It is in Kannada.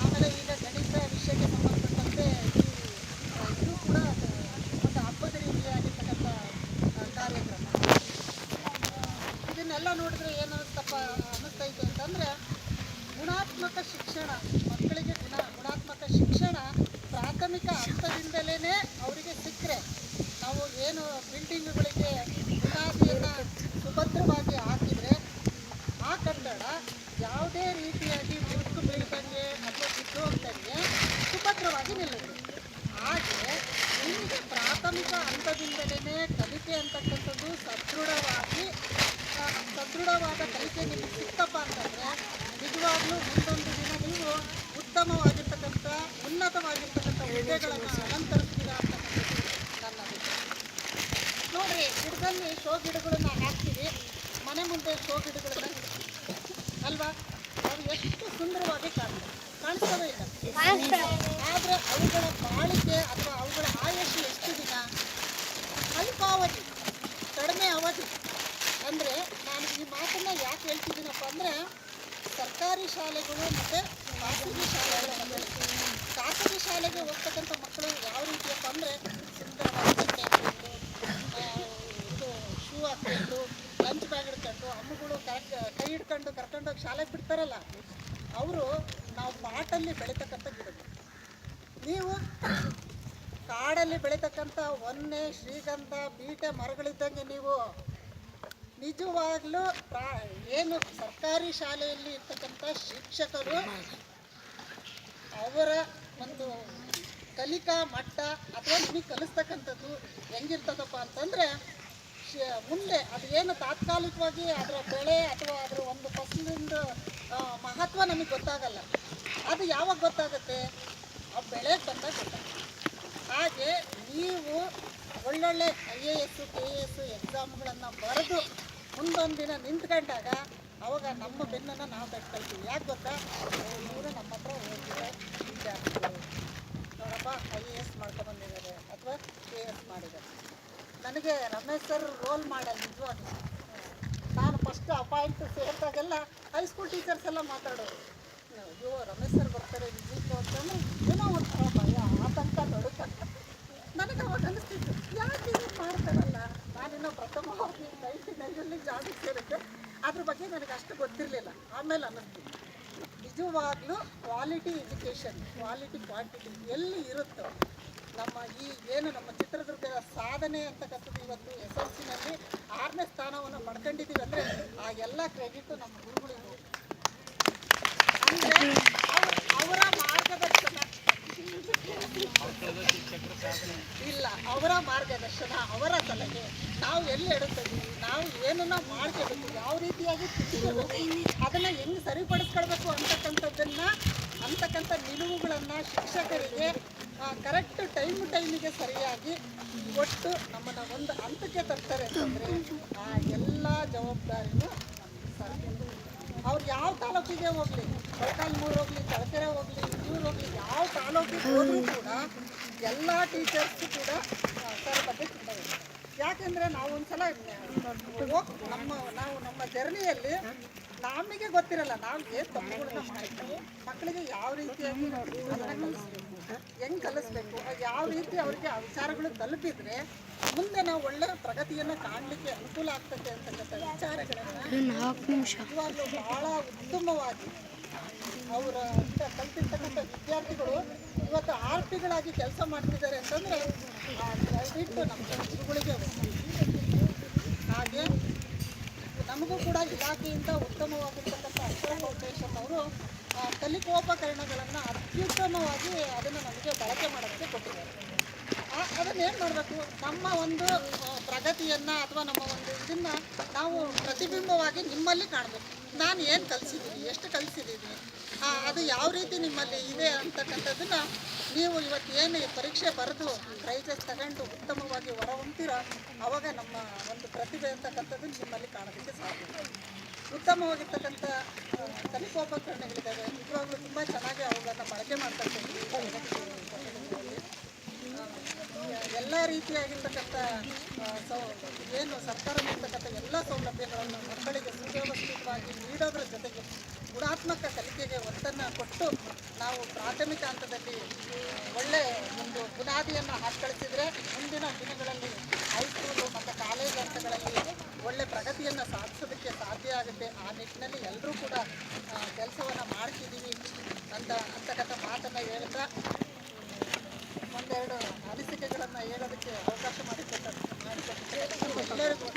ಆಮೇಲೆ ಈಗ ಗಣಿತ ವಿಷಯಕ್ಕೆ ಸಂಬಂಧಪಟ್ಟಂತೆ ಇದು ಕೂಡ ಒಂದು ಹಬ್ಬದ ರೀತಿಯಾಗಿರ್ತಕ್ಕಂಥ ಕಾರ್ಯಕ್ರಮ ಇದನ್ನೆಲ್ಲ ನೋಡಿದ್ರೆ ಏನು ಅನ್ನಿಸ್ತಪ್ಪ ಅನ್ನಿಸ್ತೈತೆ ಅಂತಂದರೆ, ಗುಣಾತ್ಮಕ ಶಿಕ್ಷಣ, ಮಕ್ಕಳಿಗೆ ಗುಣ, ಗುಣಾತ್ಮಕ ಶಿಕ್ಷಣ ಪ್ರಾಥಮಿಕ ಹಂತದಿಂದಲೇ ಅವರಿಗೆ ಸಿಕ್ಕರೆ. ನಾವು ಏನು ಬಿಲ್ಡಿಂಗ್ಗಳಿಗೆ ಸುಭದ್ರವಾಗಿ ಹಾಕಿದರೆ ಆ ಕಟ್ಟಡ ಯಾವುದೇ ರೀತಿಯಾಗಿ ಮುರುಕು ಬೀಳ್ದಂಗೆ ಅಥವಾ ಬಿದ್ದು ಹೋಗ್ದಂಗೆ ಸುಭದ್ರವಾಗಿ ನಿಲ್ಲುತ್ತೆ. ಹಾಗೆ ನಿಮಗೆ ಪ್ರಾಥಮಿಕ ಹಂತದಿಂದಲೇ ಕಲಿಕೆ ಅಂತಕ್ಕಂಥದ್ದು ಸದೃಢವಾಗಿ ಸದೃಢವಾದ ಕಲಿಕೆ ನಿಮಗೆ ಸಿಕ್ತಪ್ಪ ಅಂತಂದರೆ ನಿಜವಾಗ್ಲೂ ಮುಂದೊಂದು ದಿನ ನೀವು ಉತ್ತಮವಾಗಿರ್ತಕ್ಕಂಥ, ಉನ್ನತವಾಗಿರ್ತಕ್ಕಂಥ ಹುದ್ದೆಗಳನ್ನು ಅಲಂಕರಿಸ್ತೀರಾ ಗಿಡದಲ್ಲಿ ಶೋ ಗಿಡಗಳನ್ನ ಹಾಕ್ತೀವಿ ಮನೆ ಮುಂದೆ ಶೋ ಗಿಡಗಳನ್ನ. ಅಲ್ವಾ? ಅವು ಎಷ್ಟು ಸುಂದರವಾಗಿ ಕಾಣ್ತವೆ ಕಾಣಿಸ್ತವೆ ಇಲ್ಲ. ಆದರೆ ಅವುಗಳ ಬಾಳಿಕೆ ಅಥವಾ ಅವುಗಳ ಆಯಸ್ಸು ಎಷ್ಟು ದಿನ? ಅಲ್ಪಾವಧಿ. ಕಡಿಮೆ ಅವಧಿ. ಅಂದರೆ ನಾನು ಈ ಮಾತನ್ನ ಯಾಕೆ ಹೇಳ್ತಿದ್ದೀನಪ್ಪ ಅಂದರೆ ಸರ್ಕಾರಿ ಶಾಲೆಗಳು ಮತ್ತು ಖಾಸಗಿ ಶಾಲೆಗಳ. ಖಾಸಗಿ ಶಾಲೆಗೆ ಹೋಗ್ತಕ್ಕಂಥ ಮಕ್ಕಳು ಯಾವ ರೀತಿಯಪ್ಪ ಅಂದರೆ ಕರ್ಕೊಂಡು ಕರ್ಕೊಂಡೋಗಿ ಶಾಲೆಗೆ ಬಿಡ್ತಾರಲ್ಲ, ಅವರು ನಾವು ಪಾಟಲ್ಲಿ ಬೆಳೀತಕ್ಕಂಥ ಗಿಡಗಳು. ನೀವು ಕಾಡಲ್ಲಿ ಬೆಳೀತಕ್ಕಂಥ ಹೊನ್ನೆ ಶ್ರೀಗಂಧ, ಬೀಟೆ, ಮರಗಳಿದ್ದಂಗೆ ನೀವು ನಿಜವಾಗ್ಲೂ ಪ್ರಾ, ಏನು ಸರ್ಕಾರಿ ಶಾಲೆಯಲ್ಲಿ ಇರ್ತಕ್ಕಂಥ ಶಿಕ್ಷಕರು ಅವರ ಒಂದು ಕಲಿಕಾ ಮಟ್ಟ ಅಥವಾ ನೀವು ಕಲಿಸ್ತಕ್ಕಂಥದ್ದು ಹೆಂಗಿರ್ತದಪ್ಪ ಅಂತಂದರೆ ಮುಂದೆ, ಅದು ಏನು ತಾತ್ಕಾಲಿಕವಾಗಿ ಅದರ ಬೆಳೆ ಅಥವಾ ಅದರ ಒಂದು ಫಸಲಿಂದ ಮಹತ್ವ ನಮಗೆ ಗೊತ್ತಾಗಲ್ಲ. ಅದು ಯಾವಾಗ ಗೊತ್ತಾಗುತ್ತೆ? ಆ ಬೆಳೆ ಬಂದಾಗ ಗೊತ್ತಾಗುತ್ತೆ. ಹಾಗೆ ನೀವು ಒಳ್ಳೊಳ್ಳೆ I A S K A S ಎಕ್ಸಾಮ್ಗಳನ್ನು ಬರೆದು ಮುಂದೊಂದು ದಿನ ನಿಂತ್ಕೊಂಡಾಗ ಅವಾಗ ನಮ್ಮ ಬೆನ್ನನ್ನು ನಾವು ಕಟ್ಕೊಳ್ತೀವಿ ಯಾಕೆ ಗೊತ್ತಾ? ಇವರು ನಮ್ಮ ಹತ್ರ ಹೋಗಿದ್ದಾರೆ ವಿದ್ಯಾರ್ಥಿಗಳು ನೋಡಪ್ಪ, ಐ ಎ ಎಸ್ ಮಾಡ್ಕೊಂಬಂದಿದ್ದಾರೆ ಅಥವಾ ಕೆ ಎ ಎಸ್ ಮಾಡಿದ್ದಾರೆ. ನನಗೆ ರಮೇಶ್ ಸರ್ ರೋಲ್ ಮಾಡಲ್ ನಿಜವಾಗ್ಲೂ ನಾನು ಫಸ್ಟ್ ಅಪಾಯಿಂಟ್ ಸೇರಿದಾಗೆಲ್ಲ ಹೈಸ್ಕೂಲ್ ಟೀಚರ್ಸ್ ಎಲ್ಲ ಮಾತಾಡೋರು. ಅಯ್ಯೋ, ರಮೇಶ್ ಸರ್ ಬರ್ತಾರೆ ವಿಸಿಟ್ ಅಂತಂದ್ರೆ ಏನೋ ಒಂಥರ ಭಯ, ಆತಂಕ ನಡುಕ ನನಗೆ ಅವಾಗ ಅನಿಸ್ತಿತ್ತು, ಯಾಕೆ ಇದು ಮಾಡ್ತಾರಲ್ಲ? ನಾನಿನ್ನೂ ಪ್ರಥಮವಾಗಿ ನೈನಲ್ಲಿ ಜಾಬಿಗೆ ಸೇರುತ್ತೆ ಅದ್ರ ಬಗ್ಗೆ ನನಗೆ ಅಷ್ಟು ಗೊತ್ತಿರಲಿಲ್ಲ. ಆಮೇಲೆ ಅನ್ನಿಸ್ತಿತ್ತು ನಿಜವಾಗ್ಲೂ ಕ್ವಾಲಿಟಿ ಎಜುಕೇಷನ್ ಕ್ವಾಲಿಟಿ ಕ್ವಾಂಟಿಟಿ ಎಲ್ಲಿ ಇರುತ್ತೋ, ನಮ್ಮ ಈ ಏನು ನಮ್ಮ ಚಿತ್ರದುರ್ಗದ ಸಾಧನೆ ಅಂತಕ್ಕಂಥದ್ದು ಇವತ್ತು ಎಸ್ ಎಲ್ ಸಿನಲ್ಲಿ ಆರನೇ ಸ್ಥಾನವನ್ನು ಪಡ್ಕೊಂಡಿದ್ದೀವಿ ಅಂದರೆ ಆ ಎಲ್ಲ ಕ್ರೆಡಿಟ್ ನಮ್ಮ ಗುರುಗಳಿಗೂ. ಅಂದರೆ ಅವರ ಮಾರ್ಗದರ್ಶನ ಇಲ್ಲ, ಅವರ ಮಾರ್ಗದರ್ಶನ ಅವರ ಸಲಹೆ ನಾವು ಎಲ್ಲಿ ಎಡುತ್ತೀವಿ? ನಾವು ಏನನ್ನ ಮಾಡ್ಕೋಬೇಕು? ಯಾವ ರೀತಿಯಾಗಿ ಅದನ್ನ ಹೆಂಗೆ ಸರಿಪಡಿಸ್ಕೊಳ್ಬೇಕು ಅಂತಕ್ಕಂಥದ್ದನ್ನ ಅಂತಕ್ಕಂಥ ನಿಲುವುಗಳನ್ನ ಶಿಕ್ಷಕರಿಗೆ ಕರೆಕ್ಟ್ ಟೈಮ್ ಟೈಮಿಗೆ ಸರಿಯಾಗಿ ಒಟ್ಟು ನಮ್ಮನ್ನು ಒಂದು ಹಂತಕ್ಕೆ ತರ್ತಾರೆ ಅಂತಂದ್ರೆ ಆ ಎಲ್ಲ ಜವಾಬ್ದಾರಿನೂ ಅವ್ರು ಯಾವ ತಾಲೂಕಿಗೆ ಹೋಗ್ಲಿ ಮೊಳಕಾಲ್ಮೂರು ಹೋಗ್ಲಿ ತಳಕೆರೆ ಹೋಗ್ಲಿ ಇವ್ರು ಹೋಗ್ಲಿ ಯಾವ ತಾಲೂಕಿಗೆ ಹೋದ್ರೂ ಕೂಡ ಎಲ್ಲ ಟೀಚರ್ಸ್ ಕೂಡ ಆ, ಸರ್ ಬಗ್ಗೆ. ಯಾಕೆಂದ್ರೆ ನಾವು ಒಂದ್ಸಲ ನಮ್ಮ ನಾವು ನಮ್ಮ ಜರ್ನಿಯಲ್ಲಿ ನಮಗೆ ಗೊತ್ತಿರಲ್ಲ ನಾವು ಏನು ತಪ್ಪುಗಳನ್ನ ಮಾಡ್ತೀವಿ ಮಕ್ಕಳಿಗೆ ಯಾವ ರೀತಿಯಾಗಿ ಅದನ್ನ ಹೆಂಗೆ ಕಲಿಸ್ಬೇಕು? ಯಾವ ರೀತಿ ಅವರಿಗೆ ಆ ವಿಚಾರಗಳು ತಲುಪಿದ್ರೆ ಮುಂದೆ ನಾವು ಒಳ್ಳೆ ಪ್ರಗತಿಯನ್ನು ಕಾಣಲಿಕ್ಕೆ ಅನುಕೂಲ ಆಗ್ತದೆ ಅಂತಕ್ಕಂಥ ವಿಚಾರಗಳನ್ನು ನಿಜವಾಗ್ಲೂ ಬಹಳ ಉತ್ತಮವಾಗಿ ಅವರ ಕಲ್ತಿರ್ತಕ್ಕಂಥ ವಿದ್ಯಾರ್ಥಿಗಳು ಇವತ್ತು ಆರ್ಪಿಗಳಾಗಿ ಕೆಲಸ ಮಾಡ್ತಿದ್ದಾರೆ ಅಂತಂದರೆ ದಯವಿಟ್ಟು ನಮ್ಮ ಗುರುಗಳಿಗೆ ಹಾಗೆ ನಮಗೂ ಕೂಡ ಇಲಾಖೆಯಿಂದ ಉತ್ತಮವಾಗಿರ್ತಕ್ಕಂಥ ಅಕ್ಷರ ಫೌಂಡೇಶನ್ ಅವರು ಕಲಿಕೋಪಕರಣಗಳನ್ನು ಅತ್ಯುತ್ತಮವಾಗಿ ಅದನ್ನು ನಮಗೆ ಬಳಕೆ ಮಾಡೋದಕ್ಕೆ ಕೊಟ್ಟಿದ್ದಾರೆ. ಅದನ್ನ ಏನು ಮಾಡಬೇಕು? ನಮ್ಮ ಒಂದು ಪ್ರಗತಿಯನ್ನ ಅಥವಾ ನಮ್ಮ ಒಂದು ಇದನ್ನು ನಾವು ಪ್ರತಿಬಿಂಬವಾಗಿ ನಿಮ್ಮಲ್ಲಿ ಕಾಣಬೇಕು. ನಾನು ಏನು ಕಲಿಸಿದ್ದೀನಿ ಎಷ್ಟು ಕಲಿಸಿದ್ದೀನಿ ಅದು ಯಾವ ರೀತಿ ನಿಮ್ಮಲ್ಲಿ ಇದೆ ಅಂತಕ್ಕಂಥದ್ದನ್ನ ನೀವು ಇವತ್ತು ಏನು ಪರೀಕ್ಷೆ ಬರೆದು ಪ್ರೈಸಸ್ ತಗೊಂಡು ಉತ್ತಮವಾಗಿ ಹೊರ ಹೊಂತೀರೋ ಅವಾಗ ನಮ್ಮ ಒಂದು ಪ್ರತಿಭೆ ಅಂತಕ್ಕಂಥದ್ದು ನಿಮ್ಮಲ್ಲಿ ಕಾಣೋದಕ್ಕೆ ಸಾಧ್ಯ ಉತ್ತಮವಾಗಿರ್ತಕ್ಕಂಥ ಕಲಿಕೋಪಕರಣಗಳಿದ್ದಾವೆ ನಿಜವಾಗ್ಲೂ ತುಂಬ ಚೆನ್ನಾಗಿ ಅವುಗಳನ್ನು ಬಳಕೆ ಮಾಡ್ತಾ ಇದ್ದೀವಿ ಎಲ್ಲ ರೀತಿಯಾಗಿರ್ತಕ್ಕಂಥ ಸೌ, ಏನು ಸರ್ಕಾರ ನೀಡ್ತಕ್ಕಂಥ ಎಲ್ಲ ಸೌಲಭ್ಯಗಳನ್ನು ಮಕ್ಕಳಿಗೆ ಸುವ್ಯವಸ್ಥಿತವಾಗಿ ನೀಡೋದ್ರ ಜೊತೆಗೆ ಗುಣಾತ್ಮಕ ಕಲಿಕೆಗೆ ಒತ್ತನ್ನು ಕೊಟ್ಟು ನಾವು ಪ್ರಾಥಮಿಕ ಹಂತದಲ್ಲಿ ಒಳ್ಳೆ ಒಂದು ಬುನಾದಿಯನ್ನು ಹಾಕಳಿಸಿದರೆ ಮುಂದಿನ ದಿನಗಳಲ್ಲಿ ಹೈಸ್ಕೂಲು ಮತ್ತು ಕಾಲೇಜ್ ಹಂತಗಳಲ್ಲಿ ಒಳ್ಳೆ ಪ್ರಗತಿಯನ್ನು ಸಾಧಿಸೋದಕ್ಕೆ ಸಾಧ್ಯ ಆಗುತ್ತೆ. ಆ ನಿಟ್ಟಿನಲ್ಲಿ ಎಲ್ಲರೂ ಕೂಡ ಕೆಲಸವನ್ನು ಮಾಡ್ತಿದ್ದೀವಿ ಅಂತ, ಅಂತಕ್ಕಂಥ ಮಾತನ್ನು ಹೇಳ್ತಾ ಒಂದೆರಡು ಅನಿಸಿಕೆಗಳನ್ನು ಹೇಳೋದಕ್ಕೆ ಅವಕಾಶ ಮಾಡಿಕೊಟ್ಟು ಮಾಡಿಕೊಟ್ಟಿದ್ದೆ ಎಲ್ಲರಿಗೂ